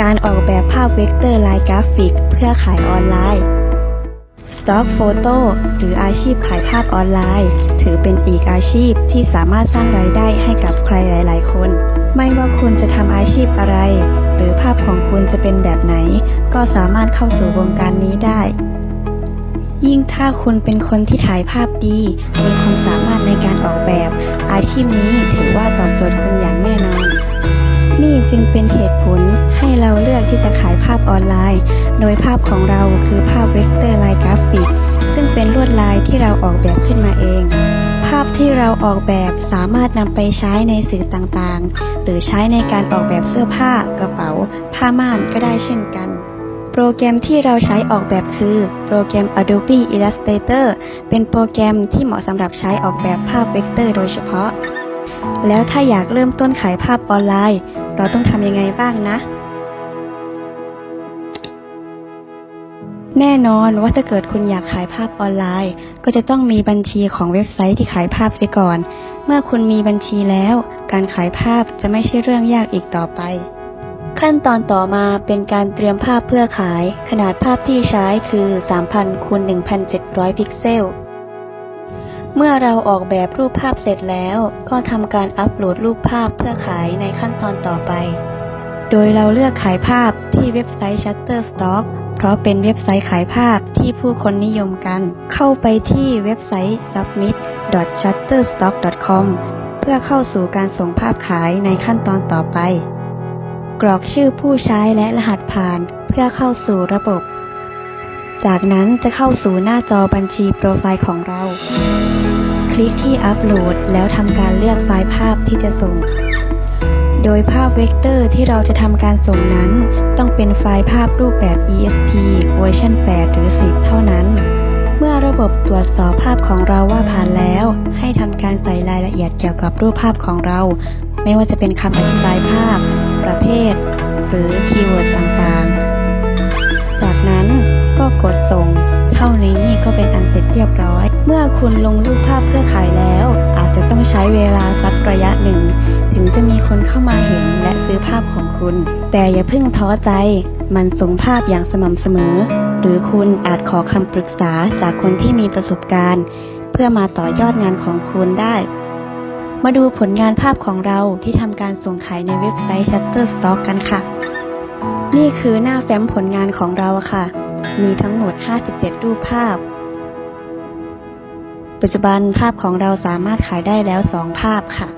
การออกแบบภาพเวกเตอร์ลายกราฟิก เพื่อขายออนไลน์ Stock Photo หรืออาชีพขายภาพออนไลน์ ถือเป็นอีกอาชีพที่สามารถสร้างรายได้ให้กับใครหลาย ๆ คน ไม่ว่าคุณจะทำอาชีพอะไร หรือภาพของคุณจะเป็นแบบไหน ก็สามารถเข้าสู่วงการนี้ได้ ยิ่งถ้าคุณเป็นคนที่ถ่ายภาพดี มีความสามารถในการออกแบบ อาชีพนี้ถือว่าตอบโจทย์คุณอย่างแน่นอน ให้เราเลือกที่จะขายภาพออนไลน์ โดยภาพของเราคือภาพเวกเตอร์ลายกราฟิก ซึ่งเป็นลวดลายที่เราออกแบบขึ้นมาเอง ภาพที่เราออกแบบสามารถนำไปใช้ในสื่อต่างๆ หรือใช้ในการออกแบบเสื้อผ้ากระเป๋า ผ้าม่านก็ได้เช่นกันโปรแกรมที่เราใช้ออกแบบคือโปรแกรม Adobe Illustrator เป็นโปรแกรมที่เหมาะสำหรับใช้ออกแบบภาพเวกเตอร์โดยเฉพาะ แล้วถ้าอยากเริ่มต้นขายภาพออนไลน์ เราต้องทำยังไงบ้างนะ แน่นอนว่าถ้าเกิดคุณอยากขายภาพออนไลน์ ก็จะต้องมีบัญชีของเว็บไซต์ที่ขายภาพเสียก่อน เมื่อคุณมีบัญชีแล้ว การขายภาพจะไม่ใช่เรื่องยากอีกต่อไป ขั้นตอนต่อมาเป็นการเตรียมภาพเพื่อขาย ขนาดภาพที่ใช้คือ3,000คูณ1,700 พิกเซล เมื่อเราออกแบบรูปภาพเสร็จแล้ว ก็ทำการอัปโหลดรูปภาพเพื่อขายในขั้นตอนต่อไป โดยเราเลือกขายภาพที่เว็บไซต์ Shutterstock เพราะเป็นเว็บไซต์ขายภาพที่ผู้คนนิยมกัน เข้าไปที่เว็บไซต์ submit.shutterstock.com เพื่อเข้าสู่การส่งภาพขายในขั้นตอนต่อไป กรอกชื่อผู้ใช้และรหัสผ่านเพื่อเข้าสู่ระบบ จากนั้นจะเข้าสู่หน้าจอบัญชีโปรไฟล์ของเรา คลิกที่อัปโหลดแล้วทำการเลือกไฟล์ภาพที่จะส่ง โดยภาพเวกเตอร์ที่เราจะทำการส่งนั้น ต้องเป็นไฟล์ภาพรูปแบบ EST เวอร์ชัน 8 หรือ 10 เท่านั้น เมื่อระบบตรวจสอบภาพของเราว่าผ่านแล้ว ให้ทำการใส่รายละเอียดเกี่ยวกับรูปภาพของเรา ไม่ว่าจะเป็นคำอธิบายภาพ ประเภท หรือคีย์เวิร์ดต่างๆ จากนั้นก็กดส่ง เท่านี้ก็เป็นอันเสร็จเรียบร้อย เมื่อคุณลงรูปภาพเพื่อขายแล้ว อาจจะต้องใช้เวลาสักระยะ คนเข้ามาเห็นและซื้อภาพของคุณ แต่อย่าเพิ่งท้อใจ มันส่งภาพอย่างสม่ำเสมอ หรือคุณอาจขอคำปรึกษาจากคนที่มีประสบการณ์ เพื่อมาต่อยอดงานของคุณได้ มาดูผลงานภาพของเราที่ทำการส่งขายในเว็บไซต์ Shutterstock กันค่ะ นี่คือหน้าแฟ้มผลงานของเราค่ะ มีทั้งหมด 57 รูปภาพปัจจุบันภาพของเราสามารถขายได้แล้ว 2 ภาพค่ะ